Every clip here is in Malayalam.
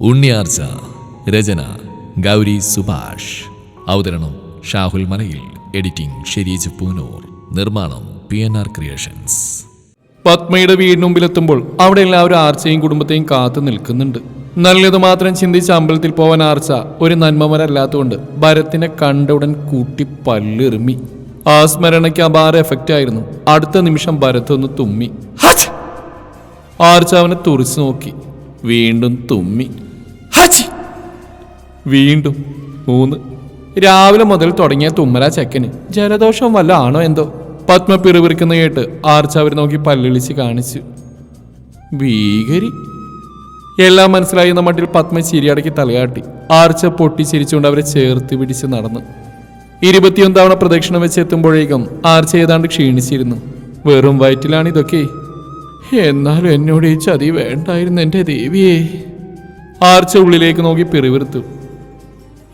ഉണ്ണിയാർച്ച രചന ഗൗരി സുഭാഷ്. അവതരണം ഷാഹുൽ മലയിൽ എഡിറ്റിംഗ് ഷെരീജ് പൂനൂർ. നിർമ്മാണം പി എൻ ആർ ക്രിയേഷൻസ്. പത്മയുടെ വീടിന് മുമ്പിലെത്തുമ്പോൾ അവിടെ എല്ലാവരും ആർച്ചയും കുടുംബത്തെയും കാത്തു നിൽക്കുന്നുണ്ട്. നല്ലത് മാത്രം ചിന്തിച്ച് അമ്പലത്തിൽ പോവാൻ ആർച്ച ഒരു നന്മമരല്ലാത്തതുകൊണ്ട് ഭരത്തിനെ കണ്ട ഉടൻ കൂട്ടി പല്ലെറുമി. ആ സ്മരണയ്ക്ക് അപാര എഫക്റ്റ് ആയിരുന്നു. അടുത്ത നിമിഷം ഭരത് ഒന്ന് തുമ്മി! ആർച്ച അവനെ തുറിച്ചു നോക്കി. വീണ്ടും തുമ്മി! വീണ്ടും മൂന്ന്. രാവിലെ മുതൽ തുടങ്ങിയ തുമ്മല ചെക്കന്. ജലദോഷം വല്ല ആണോ എന്തോ? പത്മ പിറുപിറുക്കുന്ന കേട്ട് ആർച്ച അവർ നോക്കി പല്ലിളിച്ച് കാണിച്ചു. ഭീകരി. എല്ലാം മനസ്സിലായി എന്ന മട്ടിൽ പത്മ ചിരിയടക്കി തലയാട്ടി. ആർച്ച പൊട്ടി ചിരിച്ചുകൊണ്ട് അവരെ ചേർത്ത് പിടിച്ച് നടന്നു. ഇരുപത്തിയൊന്ന് തവണ പ്രദക്ഷിണം വെച്ച് എത്തുമ്പോഴേക്കും ആർച്ച ഏതാണ്ട് ക്ഷീണിച്ചിരുന്നു. വെറും വയറ്റിലാണ് ഇതൊക്കെ. എന്നാലും എന്നോട് ഈ ചതി വേണ്ടായിരുന്നു എന്റെ ദേവിയെ. ആർച്ച ഉള്ളിലേക്ക് നോക്കി പിറിവിറുത്തു.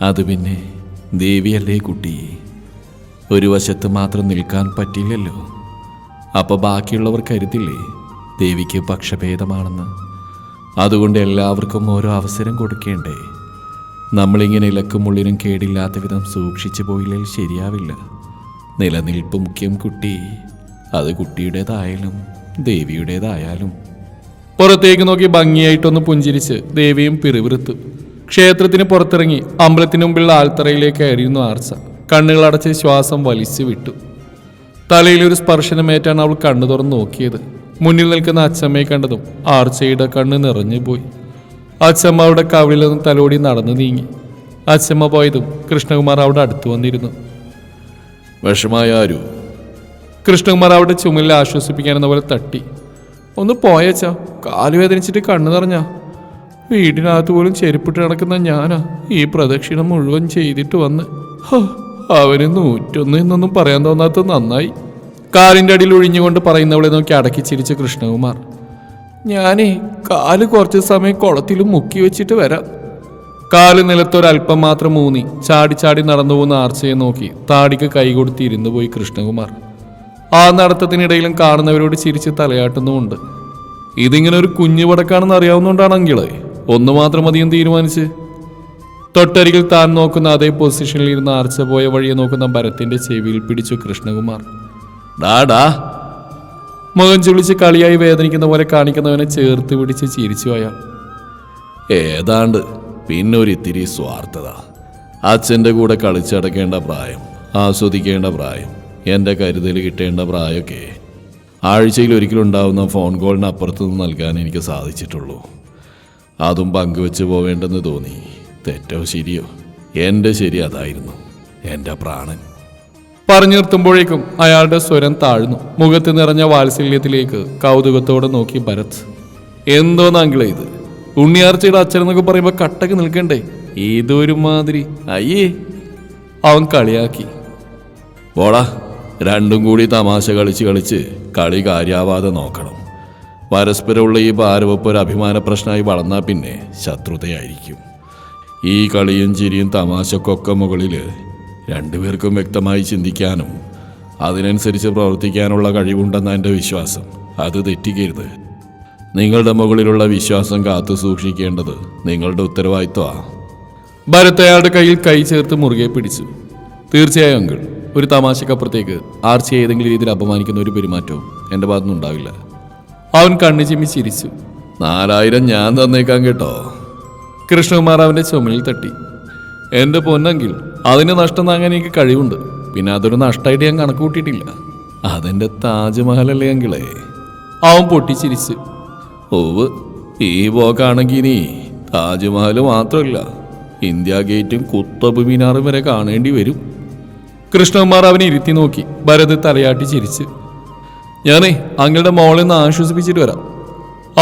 അത് പിന്നെ ദേവിയല്ലേ കുട്ടി. ഒരു വശത്ത് മാത്രം നിൽക്കാൻ പറ്റില്ലല്ലോ. അപ്പോൾ ബാക്കിയുള്ളവർ കരുതില്ലേ ദേവിക്ക് പക്ഷഭേദമാണെന്ന്. അതുകൊണ്ട് എല്ലാവർക്കും ഓരോ അവസരം കൊടുക്കേണ്ടേ. നമ്മളിങ്ങനെ ഇലക്കും ഉള്ളിനും കേടില്ലാത്ത വിധം സൂക്ഷിച്ചു പോയില്ലെങ്കിൽ ശരിയാവില്ല. നിലനിൽപ്പ് മുഖ്യം കുട്ടി. അത് കുട്ടിയുടേതായാലും ദേവിയുടേതായാലും. പുറത്തേക്ക് നോക്കി ഭംഗിയായിട്ടൊന്ന് പുഞ്ചിരിച്ച് ദേവിയും പിറുവിറുത്തു ക്ഷേത്രത്തിന് പുറത്തിറങ്ങി അമ്പലത്തിന് മുമ്പിലുള്ള ആൽത്തറയിലേക്ക് അരിയുന്നു ആർച്ച. കണ്ണുകളടച്ച് ശ്വാസം വലിച്ചു വിട്ടു തലയിൽ ഒരു സ്പർശനമേറ്റാണ് അവൾ കണ്ണു തുറന്ന് നോക്കിയത്. മുന്നിൽ നിൽക്കുന്ന അച്ചമ്മയെ കണ്ടതും ആർച്ചയുടെ കണ്ണ് നിറഞ്ഞു പോയി. അച്ചമ്മ അവിടെ കവിളിൽ നിന്ന് തലോടി നടന്നു നീങ്ങി. അച്ചമ്മ പോയതും കൃഷ്ണകുമാർ അവിടെ അടുത്തു വന്നിരുന്നു. വിഷമായ ആരു? കൃഷ്ണകുമാർ അവിടെ ചുമലിൽ ആശ്വസിപ്പിക്കാനെന്ന പോലെ തട്ടി. ഒന്ന് പോയച്ചാ കാലുവേദനിച്ചിട്ട് കണ്ണു നിറഞ്ഞാ? വീടിനകത്ത് പോലും ചെരുപ്പിട്ട് നടക്കുന്ന ഞാനാ ഈ പ്രദക്ഷിണം മുഴുവൻ ചെയ്തിട്ട് വന്ന്. അവന് നൂറ്റൊന്ന് എന്നൊന്നും പറയാൻ തോന്നാത്ത നന്നായി. കാലിന്റെ അടിയിൽ ഒഴിഞ്ഞുകൊണ്ട് പറയുന്നവളെ നോക്കി അടക്കി ചിരിച്ച കൃഷ്ണകുമാർ. ഞാനേ കാൽ കുറച്ച് സമയം കുളത്തിലും മുക്കി വെച്ചിട്ട് വരാം. കാൽ നിലത്തൊരല്പം മാത്രം മൂന്നി ചാടി ചാടി നടന്നു പോകുന്ന ആർച്ചയെ നോക്കി താടിക്ക് കൈ കൊടുത്ത് ഇരുന്നു പോയി കൃഷ്ണകുമാർ. ആ നടത്തത്തിനിടയിലും കാണുന്നവരോട് ചിരിച്ച് തലയാട്ടുന്നുമുണ്ട്. ഇതിങ്ങനെ ഒരു കുഞ്ഞു വടക്കാണെന്ന് അറിയാവുന്നതുകൊണ്ടാണെങ്കിലേ ഒന്ന് മാത്രം മതിയും തീരുമാനിച്ച്. തൊട്ടരികിൽ താൻ നോക്കുന്ന അതേ പൊസിഷനിൽ ഇരുന്ന് ആർച്ച പോയ വഴിയെ നോക്കുന്ന ഭരത്തിന്റെ ചെവിയിൽ പിടിച്ചു കൃഷ്ണകുമാർ. ഡാഡാ മകൻ ചുളിച്ച് കളിയായി വേദനിക്കുന്ന പോലെ കാണിക്കുന്നവനെ ചേർത്ത് പിടിച്ച് ചിരിച്ചു അയാൾ. ഏതാണ്ട് പിന്നെ ഒരു ഇത്തിരി സ്വാർത്ഥത. അച്ഛന്റെ കൂടെ കളിച്ചടക്കേണ്ട പ്രായം ആസ്വദിക്കേണ്ട പ്രായം എന്റെ കരുതൽ കിട്ടേണ്ട പ്രായമൊക്കെ. ആഴ്ചയിൽ ഒരിക്കലുണ്ടാവുന്ന ഫോൺ കോളിന് അപ്പുറത്തുനിന്ന് നൽകാൻ എനിക്ക് സാധിച്ചിട്ടുള്ളൂ. അതും പങ്കുവെച്ച് പോവേണ്ടെന്ന് തോന്നി. തെറ്റോ ശരിയോ? എന്റെ ശരി അതായിരുന്നു. എന്റെ പ്രാണൻ. പറഞ്ഞു നിർത്തുമ്പോഴേക്കും അയാളുടെ സ്വരം താഴ്ന്നു. മുഖത്ത് നിറഞ്ഞ വാത്സല്യത്തിലേക്ക് കൗതുകത്തോടെ നോക്കി ഭരത്. എന്തോന്ന് അങ്കിളെ ഇത്? ഉണ്ണിയാർച്ചയുടെ അച്ഛൻ എന്നൊക്കെ പറയുമ്പോൾ കട്ടക്ക് നിൽക്കണ്ടേ? ഏതൊരു മാതിരി അയ്യേ. അവൻ കളിയാക്കി. പോടാ രണ്ടും കൂടി തമാശ കളിച്ച് കളിച്ച് കളി കാര്യാവാതെ നോക്കണം. പരസ്പരമുള്ള ഈ ഭാരവപ്പ് ഒരു അഭിമാന പ്രശ്നമായി വളർന്നാൽ പിന്നെ ശത്രുതയായിരിക്കും. ഈ കളിയും ചിരിയും തമാശക്കൊക്കെ മുകളിൽ രണ്ടുപേർക്കും വ്യക്തമായി ചിന്തിക്കാനും അതിനനുസരിച്ച് പ്രവർത്തിക്കാനുള്ള കഴിവുണ്ടെന്ന എന്റെ വിശ്വാസം. അത് തെറ്റിക്കരുത്. നിങ്ങളുടെ മുകളിലുള്ള വിശ്വാസം കാത്തു സൂക്ഷിക്കേണ്ടത് നിങ്ങളുടെ ഉത്തരവാദിത്വമാണ് ഭരത് അയാളുടെ കയ്യിൽ കൈ ചേർത്ത് മുറുകെ പിടിച്ചു. തീർച്ചയായും അങ്കിൾ ഒരു തമാശക്കപ്പുറത്തേക്ക് ആർച്ച ഏതെങ്കിലും രീതിയിൽ അപമാനിക്കുന്ന ഒരു പെരുമാറ്റവും എന്റെ ഭാഗത്തുനിന്ന് ഉണ്ടാവില്ല അവൻ കണ്ണു ചിമ്മി ചിരിച്ചു. നാലായിരം ഞാൻ തന്നേക്കാം കേട്ടോ. കൃഷ്ണകുമാർ അവന്റെ ചുമലിൽ തട്ടി. എന്റെ പൊന്നെങ്കിൽ അതിന് നഷ്ടം താങ്ങാൻ എനിക്ക് കഴിവുണ്ട്. പിന്നെ അതൊരു നഷ്ടമായിട്ട് ഞാൻ കണക്ക് കൂട്ടിയിട്ടില്ല. അതെന്റെ താജ്മഹലല്ലേ എങ്കിലേ അവൻ പൊട്ടിച്ചിരിച്ച്. ഓവ് ഈ പോക്കാണെങ്കിൽ ഇനി താജ്മഹൽ മാത്രമല്ല ഇന്ത്യ ഗേറ്റും കുത്തബ് മിനാറും വരെ കാണേണ്ടി വരും. കൃഷ്ണകുമാർ അവനെ ഇരുത്തി നോക്കി ഭരത് തലയാട്ടി ചിരിച്ച്. ഞാനേ അങ്ങളുടെ മോളെ ഒന്ന് ആശ്വസിപ്പിച്ചിട്ട് വരാം.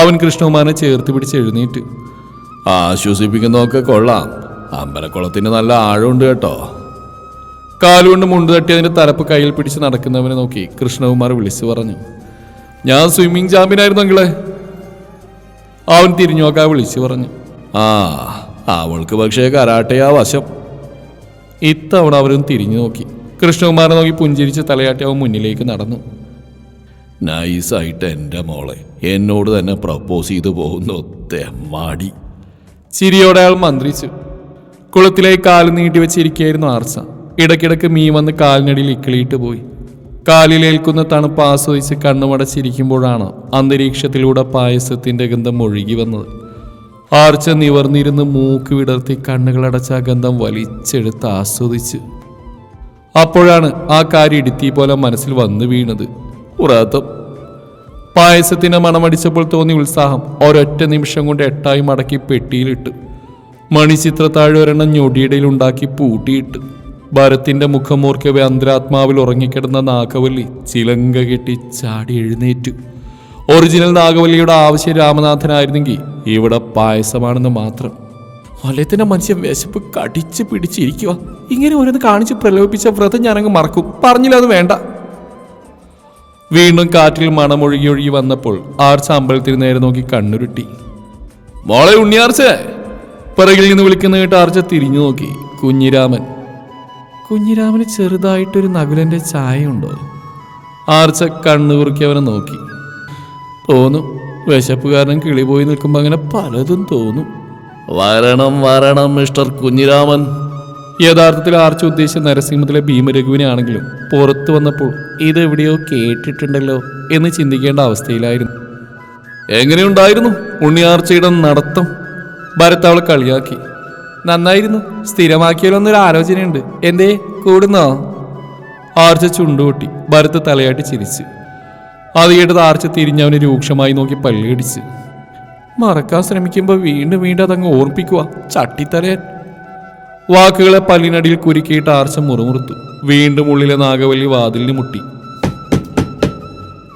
അവൻ കൃഷ്ണകുമാരനെ ചേർത്ത് പിടിച്ച് എഴുന്നേറ്റ്. ആശ്വസിപ്പിക്കുന്നതൊക്കെ കൊള്ളാം. അമ്പലക്കുളത്തിന് നല്ല ആഴമുണ്ട് കേട്ടോ. കാലുകൊണ്ട് മുണ്ട് തട്ടി അതിന്റെ തലപ്പ് കയ്യിൽ പിടിച്ച് നടക്കുന്നവനെ നോക്കി കൃഷ്ണകുമാർ വിളിച്ചു പറഞ്ഞു ഞാൻ സ്വിമ്മിംഗ് ചാമ്പ്യനായിരുന്നു അങ്കിളെ. അവൻ തിരിഞ്ഞു നോക്കാൻ വിളിച്ചു പറഞ്ഞു ആ അവൾക്ക് പക്ഷേ കരാട്ടയാ വശം. ഇത്തവണ അവരും തിരിഞ്ഞു നോക്കി. കൃഷ്ണകുമാരനെ നോക്കി പുഞ്ചിരിച്ച് തലയാട്ടി അവൻ മുന്നിലേക്ക് നടന്നു. നൈസായിട്ട് എന്റെ മോളെ. എന്നോട് തന്നെ പ്രപ്പോസ് ചെയ്തു പോകുന്നു തെമ്മാടി ചിരിയോടെ അയാൾ മന്ത്രിച്ചു. കുളത്തിലേക്ക് കാൽ നീട്ടി വെച്ചിരിക്കുകയായിരുന്നു ആർച്ച ഇടയ്ക്കിടയ്ക്ക് മീൻ വന്ന് കാലിനടിയിൽ ഇക്കിളിയിട്ട് പോയി. കാലിലേൽക്കുന്ന തണുപ്പ് ആസ്വദിച്ച് കണ്ണുമടച്ചിരിക്കുമ്പോഴാണ് അന്തരീക്ഷത്തിലൂടെ പായസത്തിന്റെ ഗന്ധം ഒഴുകി വന്നത്. ആർച്ച നിവർന്നിരുന്ന് മൂക്ക് വിടർത്തി കണ്ണുകളടച്ച ആ ഗന്ധം വലിച്ചെടുത്ത് ആസ്വദിച്ച്. അപ്പോഴാണ് ആ കാര്യം ഇടുത്തി പോലെ മനസ്സിൽ വന്നു വീണത്. ഉറത്തം പായസത്തിന് മണമടിച്ചപ്പോൾ തോന്നിയ ഉത്സാഹം ഒരൊറ്റ നിമിഷം കൊണ്ട് എട്ടായി മടക്കി പെട്ടിയിലിട്ട്. മണിചിത്ര ഒരെണ്ണം ഞൊടിയിടയിൽ ഉണ്ടാക്കി പൂട്ടിയിട്ട്. ഭരത്തിന്റെ മുഖമോർക്കവെ അന്തരാത്മാവിൽ ഉറങ്ങിക്കിടന്ന നാഗവല്ലി ചിലങ്ക കെട്ടി ചാടി എഴുന്നേറ്റു. ഒറിജിനൽ നാഗവല്ലിയുടെ ആവശ്യം രാമനാഥനായിരുന്നെങ്കിൽ ഇവിടെ പായസമാണെന്ന് മാത്രം. വലയത്തിന്റെ മനുഷ്യൻ വിശപ്പ് കടിച്ച് പിടിച്ചിരിക്കുക ഇങ്ങനെ ഓരോന്ന് കാണിച്ച് പ്രലോഭിപ്പിച്ച വ്രതം ഞാനങ്ങ് മറക്കും. പറഞ്ഞില്ല അത് വേണ്ട. വീണ്ടും കാറ്റിൽ മണമൊഴുകി ഒഴുകി വന്നപ്പോൾ ആർച്ച അമ്പലത്തിൽ നേരെ നോക്കി കണ്ണുരുട്ടി. മോളെ ഉണ്ണിയാർച്ച പിറകിൽ നിന്ന് വിളിക്കുന്ന കേട്ട് ആർച്ച തിരിഞ്ഞു നോക്കി. കുഞ്ഞിരാമൻ. കുഞ്ഞിരാമന് ചെറുതായിട്ടൊരു നകുലന്റെ ചായയുണ്ടോ? ആർച്ച കണ്ണുകുറുക്കി അവനെ നോക്കി. തോന്നും. വിശപ്പുകാരൻ കിളി പോയി നിൽക്കുമ്പോൾ അങ്ങനെ പലതും തോന്നും. വരണം വരണം മിസ്റ്റർ കുഞ്ഞിരാമൻ. യഥാർത്ഥത്തിൽ ആർച്ച ഉദ്ദേശിച്ച നരസിംഹത്തിലെ ഭീമരഘുവിനെ ആണെങ്കിലും പുറത്തു വന്നപ്പോൾ ഇതെവിടെയോ കേട്ടിട്ടുണ്ടല്ലോ എന്ന് ചിന്തിക്കേണ്ട അവസ്ഥയിലായിരുന്നു. എങ്ങനെയുണ്ടായിരുന്നു ഉണ്ണിയാർച്ചയുടെ നടത്തം? ഭരത് അവളെ കളിയാക്കി. നന്നായിരുന്നു സ്ഥിരമാക്കിയാലോ എന്നൊരു ആലോചനയുണ്ട്. എന്തേ കൂടുന്നോ? ആർച്ച ചുണ്ടുകൊട്ടി ഭരത് തലയാട്ടി ചിരിച്ച്. അത് കേട്ടത് ആർച്ച തിരിഞ്ഞവനെ രൂക്ഷമായി നോക്കി പല്ലുകടിച്ച് മറക്കാൻ ശ്രമിക്കുമ്പോൾ വീണ്ടും വീണ്ടും അതങ്ങ് ഓർപ്പിക്കുക ചട്ടിത്തലയൻ. വാക്കുകളെ പല്ലിനടിയിൽ കുരുക്കിയിട്ട് ആർച്ച മുറുമുറുത്തു. വീണ്ടും ഉള്ളിലെ നാഗവല്ലി വാതിലിന് മുട്ടി.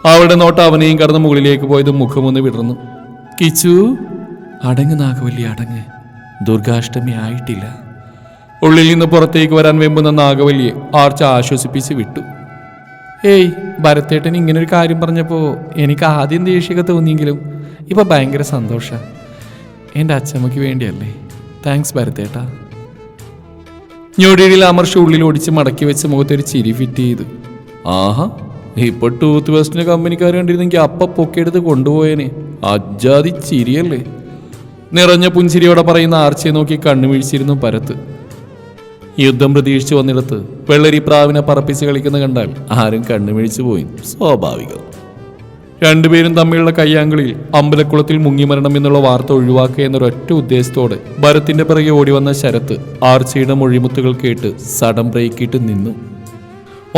അവളുടെ നോട്ട് അവനെയും കടന്ന് മുകളിലേക്ക് പോയത് മുഖമൊന്ന് വിടർന്നു. കിച്ചു അടങ്ങ് നാഗവല്ലി അടങ്ങ്. ദുർഗാഷ്ടമി ആയിട്ടില്ല. ഉള്ളിൽ നിന്ന് പുറത്തേക്ക് വരാൻ വെമ്പുന്ന നാഗവല്ലിയെ ആർച്ച ആശ്വസിപ്പിച്ച് വിട്ടു. ഏയ് ഭരത്തേട്ടൻ ഇങ്ങനെ ഒരു കാര്യം പറഞ്ഞപ്പോൾ എനിക്ക് ആദ്യം ദേഷ്യമൊക്കെ തോന്നിയെങ്കിലും ഇപ്പൊ ഭയങ്കര സന്തോഷം. എന്റെ അച്ഛമ്മയ്ക്ക് വേണ്ടിയല്ലേ. താങ്ക്സ് ഭരത്തേട്ടാ ഞൊടിയിൽ അമർഷ ഉള്ളിൽ ഒടിച്ച് മടക്കി വെച്ച് മുഖത്തൊരു ചിരി ഫിറ്റ് ചെയ്തു. ആഹാ ഇപ്പൊ ടൂത്ത് പേസ്റ്റിന്റെ കമ്പനിക്കാർ കണ്ടിരുന്നെങ്കിൽ അപ്പ പൊക്കിയെടുത്ത് കൊണ്ടുപോയേനെ. അജാതി ചിരിയല്ലേ. നിറഞ്ഞ പുഞ്ചിരിയോടെ പറയുന്ന ആർച്ചയെ നോക്കി കണ്ണുവീഴ്ചിരുന്നു പരത്ത്. യുദ്ധം പ്രതീക്ഷിച്ചു വന്നിടത്ത് വെള്ളരി പ്രാവിനെ പറപ്പിച്ച് കളിക്കുന്ന കണ്ടാൽ ആരും കണ്ണുവീഴ്ച പോയി. സ്വാഭാവികം. രണ്ടുപേരും തമ്മിലുള്ള കയ്യാങ്കളിയിൽ അമ്പലക്കുളത്തിൽ മുങ്ങിമരണം എന്നുള്ള വാർത്ത ഒഴിവാക്കുക എന്നൊരൊറ്റ ഉദ്ദേശത്തോടെ ഭരത്തിന്റെ പിറകെ ഓടി വന്ന ശരത്ത് ആർച്ചയുടെ മൊഴിമുത്തുകൾ കേട്ട് സടം ബ്രേക്കിട്ട് നിന്നു.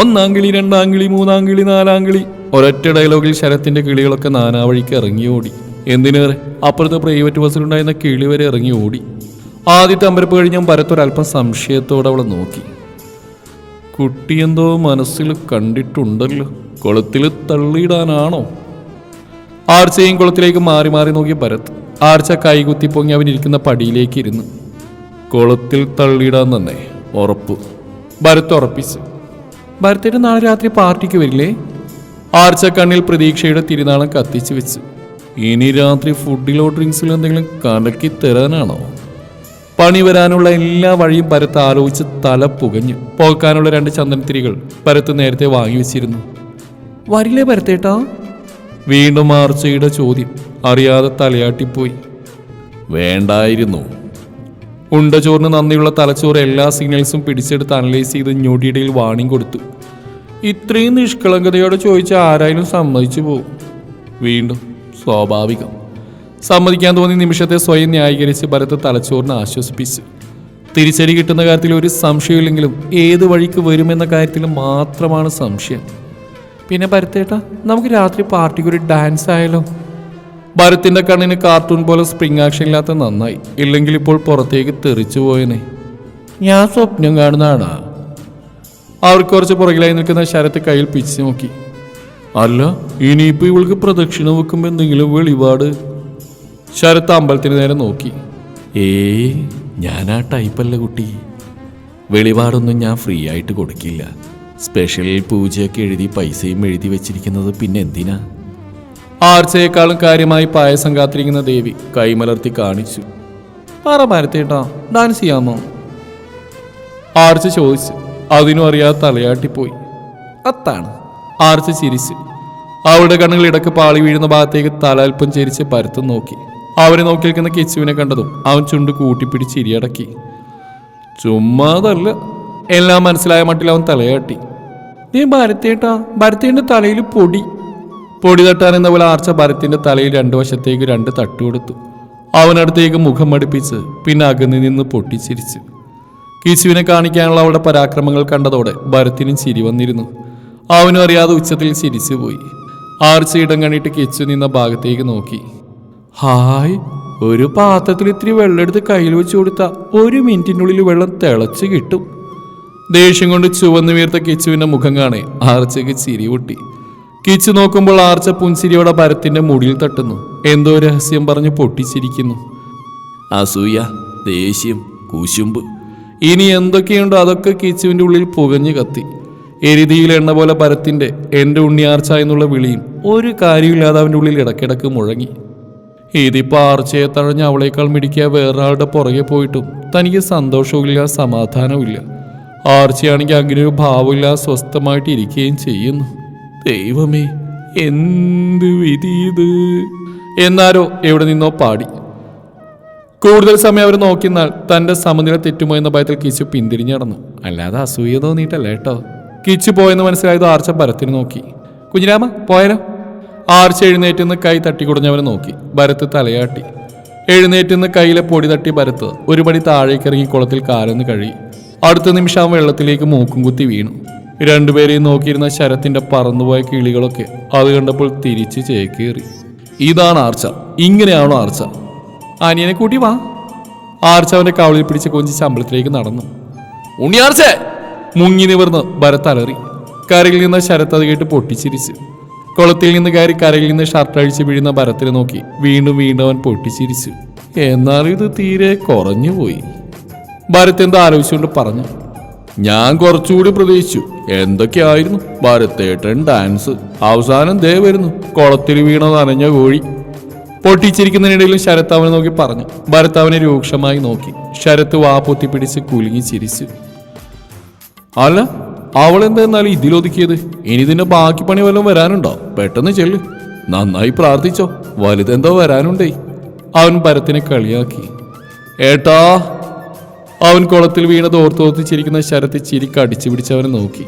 ഒന്നാം കിളി രണ്ടാം കിളി മൂന്നാം കിളി നാലാം കിളി ഒരൊറ്റ ഡയലോഗിൽ ശരത്തിന്റെ കിളികളൊക്കെ നാനാവഴിക്ക് ഇറങ്ങി ഓടി. എന്തിനേറെ? അപ്പുറത്തെ പ്രൈവറ്റ് ബസ്സിലുണ്ടായിരുന്ന കിളി വരെ ഇറങ്ങി ഓടി. ആദ്യത്തെ അമ്പരപ്പ് കഴിഞ്ഞാൽ ഭരത്തൊരല്പം സംശയത്തോടെ അവളെ നോക്കി. കുട്ടിയെന്തോ മനസ്സിൽ കണ്ടിട്ടുണ്ടല്ലോ കുളത്തിൽ തള്ളിയിടാനാണോ? ആർച്ചയും കുളത്തിലേക്ക് മാറി മാറി നോക്കി ഭരത് ആർച്ച കൈകുത്തി പൊങ്ങി അവൻ ഇരിക്കുന്ന പടിയിലേക്ക് ഇരുന്നു. കുളത്തിൽ തള്ളിയിടാൻ തന്നെ ഉറപ്പ്. ഭരത് ഉറപ്പിച്ചു. ഭരത്തേട്ട് നാളെ രാത്രി പാർട്ടിക്ക് വരില്ലേ? ആർച്ച കണ്ണിൽ പ്രതീക്ഷയുടെ തിരുനാളം കത്തിച്ചു വെച്ചു. ഇനി രാത്രി ഫുഡിലോ ഡ്രിങ്ക്സിലോ എന്തെങ്കിലും കലക്കി തരാനാണോ? പണി വരാനുള്ള എല്ലാ വഴിയും ഭരത്ത് ആലോചിച്ച് തല പുകഞ്ഞു. പോക്കാനുള്ള രണ്ട് ചന്ദനത്തിരികൾ ഭരത്ത് നേരത്തെ വാങ്ങി വെച്ചിരുന്നു. വരില്ലേ ഭരത്തേട്ടാ? വീണ്ടും ആർച്ചയുടെ ചോദ്യം അറിയാതെ തലയാട്ടിപ്പോയി. വേണ്ടായിരുന്നു. ഉണ്ടചോറിന് നന്ദിയുള്ള തലച്ചോറ് എല്ലാ സിഗ്നൽസും പിടിച്ചെടുത്ത് അനലൈസ് ചെയ്ത് ഞൊടിയിടയിൽ വാണിംഗ് കൊടുത്തു. ഇത്രയും നിഷ്കളങ്കതയോടെ ചോദിച്ച ആരായാലും സമ്മതിച്ചു പോകും വീണ്ടും സ്വാഭാവികം. സമ്മതിക്കാൻ തോന്നിയ നിമിഷത്തെ സ്വയം ന്യായീകരിച്ച് ഭരത് തലച്ചോറിനെ ആശ്വസിപ്പിച്ചു. തിരിച്ചടി കിട്ടുന്ന കാര്യത്തിൽ ഒരു സംശയമില്ലെങ്കിലും ഏത് വഴിക്ക് വരുമെന്ന കാര്യത്തിൽ മാത്രമാണ് സംശയം. പിന്നെ ഭരത്തേട്ടാ നമുക്ക് രാത്രി പാർട്ടിക്ക് ഒരു ഡാൻസ് ആയാലോ? ഭരത്തിന്റെ കണ്ണിന് കാർട്ടൂൺ പോലെ സ്പ്രിംഗ് ആക്ഷൻ ഇല്ലാത്ത നന്നായി. ഇല്ലെങ്കിൽ ഇപ്പോൾ പുറത്തേക്ക് തെറിച്ചു പോയനെ. ഞാൻ സ്വപ്നം കാണുന്നതാണ്. അവർക്ക് കുറച്ച് പുറകിലായി നിൽക്കുന്ന ശരത്ത് കയ്യിൽ പിച്ച് നോക്കി. അല്ല ഇനിയിപ്പോ ഇവൾക്ക് പ്രദക്ഷിണ വെക്കുമ്പോ എന്തെങ്കിലും വെളിപാട്? ശരത്ത് അമ്പലത്തിന് നേരെ നോക്കി. ഏയ് ആ ടൈപ്പല്ല കുട്ടി. വെളിപാടൊന്നും ഞാൻ ഫ്രീ ആയിട്ട് കൊടുക്കില്ല. സ്പെഷ്യൽ പൂജയൊക്കെ എഴുതി പൈസയും എഴുതി വെച്ചിരിക്കുന്നത് പിന്നെ എന്തിനാ? ആർച്ചയെക്കാളും കാര്യമായി പായസം കാത്തിരിക്കുന്ന ദേവി കൈമലർത്തി കാണിച്ചു. പറ മരത്തേട്ടാ ഡാൻസ് ചെയ്യാമോ? ആർച്ച ചോദിച്ചു. അതിനും അറിയാതെ തലയാട്ടിപ്പോയി. അത്താണ്. ആർച്ച ചിരിച്ചു. അവളുടെ കണ്ണുകൾ ഇടയ്ക്ക് പാളി വീഴുന്ന ഭാഗത്തേക്ക് തലാൽപ്പം ചിരിച്ച് പരത്തും നോക്കി. അവരെ നോക്കി നിൽക്കുന്ന കിച്ചുവിനെ കണ്ടതും അവൻ ചുണ്ട് കൂട്ടിപ്പിടിച്ച് ഇരിയടക്കി. ചുമ്മാതല്ല. എല്ലാം മനസ്സിലായ മട്ടിൽ അവൻ തലയാട്ടി. നീ ഭരത്തേട്ടാ ഭരത്തേന്റെ തലയിൽ പൊടി. പൊടി തട്ടാൻ എന്ന പോലെ ആർച്ച ഭരത്തിന്റെ തലയിൽ രണ്ടു വശത്തേക്ക് രണ്ട് തട്ട് കൊടുത്തു. അവനടുത്തേക്ക് മുഖം മടുപ്പിച്ച് പിന്നെ അകന്നു നിന്ന് പൊട്ടിച്ചിരിച്ചു. കിച്ചുവിനെ കാണിക്കാനുള്ള അവളുടെ പരാക്രമങ്ങൾ കണ്ടതോടെ ഭരത്തിനും ചിരി വന്നിരുന്നു. അവനും അറിയാതെ ഉച്ചത്തിൽ ചിരിച്ചു പോയി. ആർച്ച ഇടം കണ്ടിട്ട് കിച്ചു നിന്ന ഭാഗത്തേക്ക് നോക്കി. ഹായ് ഒരു പാത്രത്തിൽ ഇത്തിരി വെള്ളം എടുത്ത് കയ്യിൽ വെച്ച് കൊടുത്താൽ ഒരു മിനിറ്റിനുള്ളിൽ വെള്ളം തിളച്ച് കിട്ടും. ദേഷ്യം കൊണ്ട് ചുവന്നു വീർത്ത കിച്ചുവിന്റെ മുഖം കാണേ ആർച്ചയ്ക്ക് ചിരി പൊട്ടി. കിച്ചു നോക്കുമ്പോൾ ആർച്ച പുൻസിരിയോടെ ഭരത്തിന്റെ മുടിയിൽ തട്ടുന്നു. എന്തോ രഹസ്യം പറഞ്ഞ് പൊട്ടിച്ചിരിക്കുന്നു. അസൂയ ദേഷ്യം കുശുമ്പ്. ഇനി എന്തൊക്കെയുണ്ടോ അതൊക്കെ കിച്ചുവിന്റെ ഉള്ളിൽ പുകഞ്ഞു കത്തി. എരുതിയിൽ എണ്ണ പോലെ ഭരത്തിന്റെ എന്റെ ഉണ്ണിയാർച്ച എന്നുള്ള വിളിയും ഒരു കാര്യമില്ലാതെ അവന്റെ ഉള്ളിൽ ഇടക്കിടക്ക് മുഴങ്ങി. ഇതിപ്പോ ആർച്ചയെ തഴഞ്ഞ് അവളേക്കാൾ മിടിക്കുക വേറൊരാളുടെ പുറകെ പോയിട്ടും തനിക്ക് സന്തോഷവുമില്ല സമാധാനവുമില്ല. ആർച്ചയാണെങ്കിൽ അങ്ങനെ ഒരു ഭാവമില്ല സ്വസ്ഥമായിട്ട് ഇരിക്കുകയും ചെയ്യുന്നു. ദൈവമേ എന്ത് വിധി ഇത്? എന്നാരോ എവിടെ നിന്നോ പാടി. കൂടുതൽ സമയം അവർ നോക്കിന്നാൽ തന്റെ സമനില തെറ്റുമോ എന്ന ഭയത്തിൽ കിച്ചു പിന്തിരിഞ്ഞു നടന്നു. അല്ലാതെ അസൂയ തോന്നിയിട്ടല്ല കേട്ടോ. കിച്ചു പോയെന്ന് മനസ്സിലായത് ആർച്ച ഭരത്തിന് നോക്കി. കുഞ്ഞിരാമ പോയാലോ? ആർച്ച എഴുന്നേറ്റുന്ന് കൈ തട്ടി തട്ടിക്കുടഞ്ഞവനെ നോക്കി. ഭരത്ത് തലയാട്ടി. എഴുന്നേറ്റെന്ന് കയ്യിലെ പൊടി തട്ടി ഭരത്ത് ഒരു പടി താഴേക്ക് ഇറങ്ങി കുളത്തിൽ കാലൊന്ന് കഴുകി. അടുത്ത നിമിഷം വെള്ളത്തിലേക്ക് മൂക്കും കുത്തി വീണു. രണ്ടുപേരെയും നോക്കിയിരുന്ന ശരത്തിന്റെ പറന്നുപോയ കിളികളൊക്കെ അത് കണ്ടപ്പോൾ തിരിച്ച് ചേക്കേറി. ഇതാണ് ആർച്ച. ഇങ്ങനെയാണോ ആർച്ച? അനിയനെ കൂട്ടി വാ. ആർച്ച അവന്റെ കവളിൽ പിടിച്ച് കൊഞ്ചി ശമ്പളത്തിലേക്ക് നടന്നു. ഉണ്ണിയാർച്ചേ മുങ്ങി നിവർന്ന് ഭരത് അലറി. കരയിൽ നിന്ന് ശരത്ത് അത് കേട്ട് പൊട്ടിച്ചിരിച്ച്. കുളത്തിൽ നിന്ന് കയറി കരയിൽ നിന്ന് ഷർട്ട് അഴിച്ച് വീഴുന്ന ഭരത്തിനെ നോക്കി വീണ്ടും വീണ്ടും അവൻ പൊട്ടിച്ചിരിച്ചു. എന്നാൽ ഇത് തീരെ കുറഞ്ഞു പോയി ഭരത് എന്താ ആലോചിച്ചുകൊണ്ട് പറഞ്ഞു? ഞാൻ കുറച്ചുകൂടി പ്രതീക്ഷിച്ചു. എന്തൊക്കെയായിരുന്നു? ഭരത്തേട്ടൻ ഡാൻസ് അവസാനം ദേ വരുന്നു. കുളത്തിൽ വീണ നനഞ്ഞ കോഴി. പൊട്ടിച്ചിരിക്കുന്നതിനിടയിലും ശരത് അവനെ നോക്കി പറഞ്ഞു. ഭരത് അവനെ രൂക്ഷമായി നോക്കി. ശരത്ത് വാ പൊത്തിപ്പിടിച്ച് കുലുങ്ങി ചിരിച്ചു. അല്ല അവൾ എന്തായിരുന്നാലും ഇതിലൊതുക്കിയത് ഇനി ഇതിന്റെ ബാക്കി പണി വല്ലതും വരാനുണ്ടോ? പെട്ടെന്ന് ചെല്ല്. നന്നായി പ്രാർത്ഥിച്ചോ. വലുതെന്തോ വരാനുണ്ടേ. അവൻ ഭരത്തിനെ കളിയാക്കി. ഏട്ടാ അവൻ കുളത്തിൽ വീണത് ഓർത്തോർത്ത് ചിരിക്കുന്ന ശരത്ത് ചിരിക്ക് അടിച്ചു പിടിച്ചവനെ നോക്കി.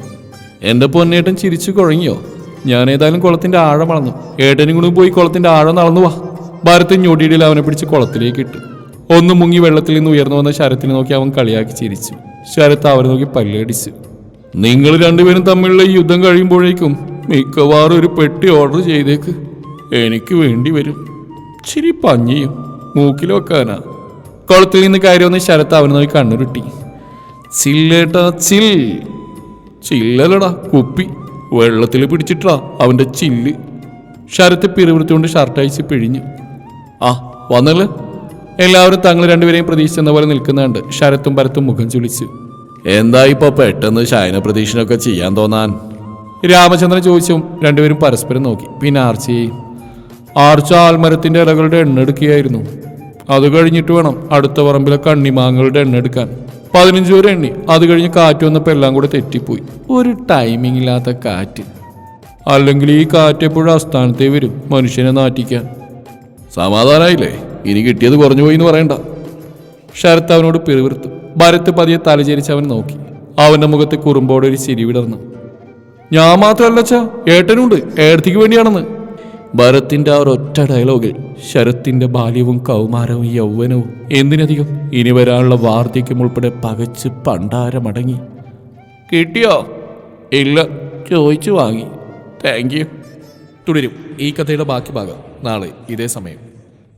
എന്റെ പൊന്നേട്ടൻ ചിരിച്ചു കുഴങ്ങിയോ? ഞാൻ ഏതായാലും കുളത്തിന്റെ ആഴം വളർന്നു ഏട്ടനും കൂടി പോയി കുളത്തിന്റെ ആഴം നടന്നു വാ. ഭാരതൻ ഞൊടിയിടിയിൽ അവനെ പിടിച്ച് കുളത്തിലേക്ക് ഇട്ടു. ഒന്ന് മുങ്ങി വെള്ളത്തിൽ നിന്ന് ഉയർന്നു വന്ന ശരത്തിനെ നോക്കി അവൻ കളിയാക്കി ചിരിച്ചു. ശരത്ത് അവനെ നോക്കി പല്ലടിച്ചു. നിങ്ങൾ രണ്ടുപേരും തമ്മിലുള്ള ഈ യുദ്ധം കഴിയുമ്പോഴേക്കും മിക്കവാറും ഒരു പെട്ടി ഓർഡർ ചെയ്തേക്ക്. എനിക്ക് വേണ്ടി വരും. ചിരി പഞ്ഞിയും മൂക്കിൽ വെക്കാനാ കുളത്തിൽ നിന്ന് കയറി വന്ന് ശരത്ത് അവനെ നോക്കി കണ്ണുരുട്ടി. ചില്ലേട്ടാ ചിൽ. ചില്ലലടാ കുപ്പി. വെള്ളത്തിൽ പിടിച്ചിട്ടാ അവന്റെ ചില്ല്. ശരത്ത് പിറുപിടുത്തുകൊണ്ട് ഷർട്ട് അയച്ച് പിഴിഞ്ഞു. ആ വന്നല്ലേ? എല്ലാവരും തങ്ങൾ രണ്ടുപേരെയും പ്രതീക്ഷിച്ചെന്ന പോലെ നിൽക്കുന്നുണ്ട്. ശരത്തും പരത്തും മുഖം ചുളിച്ചു. എന്താ ഇപ്പൊ പെട്ടെന്ന് ശയന പ്രതീക്ഷനൊക്കെ ചെയ്യാൻ തോന്നാൻ? രാമചന്ദ്രൻ ചോദിച്ചും രണ്ടുപേരും പരസ്പരം നോക്കി. പിന്നെ ആർച്ചി. ആർച്ച ആൽമരത്തിന്റെ ഇലകളുടെ എണ്ണ എടുക്കുകയായിരുന്നു അത് കഴിഞ്ഞിട്ട് വേണം അടുത്ത പറമ്പിലെ കണ്ണിമാങ്ങളുടെ എണ്ണ എടുക്കാൻ. പതിനഞ്ച് വരെ എണ്ണി. അത് കഴിഞ്ഞ് കാറ്റ് വന്നപ്പോൾ എല്ലാം കൂടെ തെറ്റിപ്പോയി. ഒരു ടൈമിംഗ് ഇല്ലാത്ത കാറ്റ്. അല്ലെങ്കിൽ ഈ കാറ്റ് എപ്പോഴും അസ്ഥാനത്തേ വരും മനുഷ്യനെ നാറ്റിക്കാൻ. സമാധാനായില്ലേ? ഇനി കിട്ടിയത് കുറഞ്ഞു പോയി എന്ന് പറയണ്ട. ശരത്ത് അവനോട് പിറുവിറുത്തു ഭരത്ത് പതിയെ തലചരിച്ച് അവൻ നോക്കി. അവന്റെ മുഖത്ത് കുറുമ്പോടെ ഒരു ചിരി വിടർന്നു. ഞാൻ മാത്രമല്ല ഏട്ടനുണ്ട്. ഏടത്തിക്ക് വേണ്ടിയാണെന്ന്. ഭരത്തിന്റെ ആ ഒരൊറ്റ ഡയലോഗിൽ ശരത്തിന്റെ ബാല്യവും കൗമാരവും യൗവനവും എന്തിനധികം ഇനി വരാനുള്ള വാർദ്ധക്യം ഉൾപ്പെടെ പകച്ച് പണ്ടാരമടങ്ങി. കിട്ടിയോ? ഇല്ല. ചോദിച്ചു വാങ്ങി. താങ്ക് യു തുടരും. ഈ കഥയുടെ ബാക്കി ഭാഗം നാളെ ഇതേ സമയം.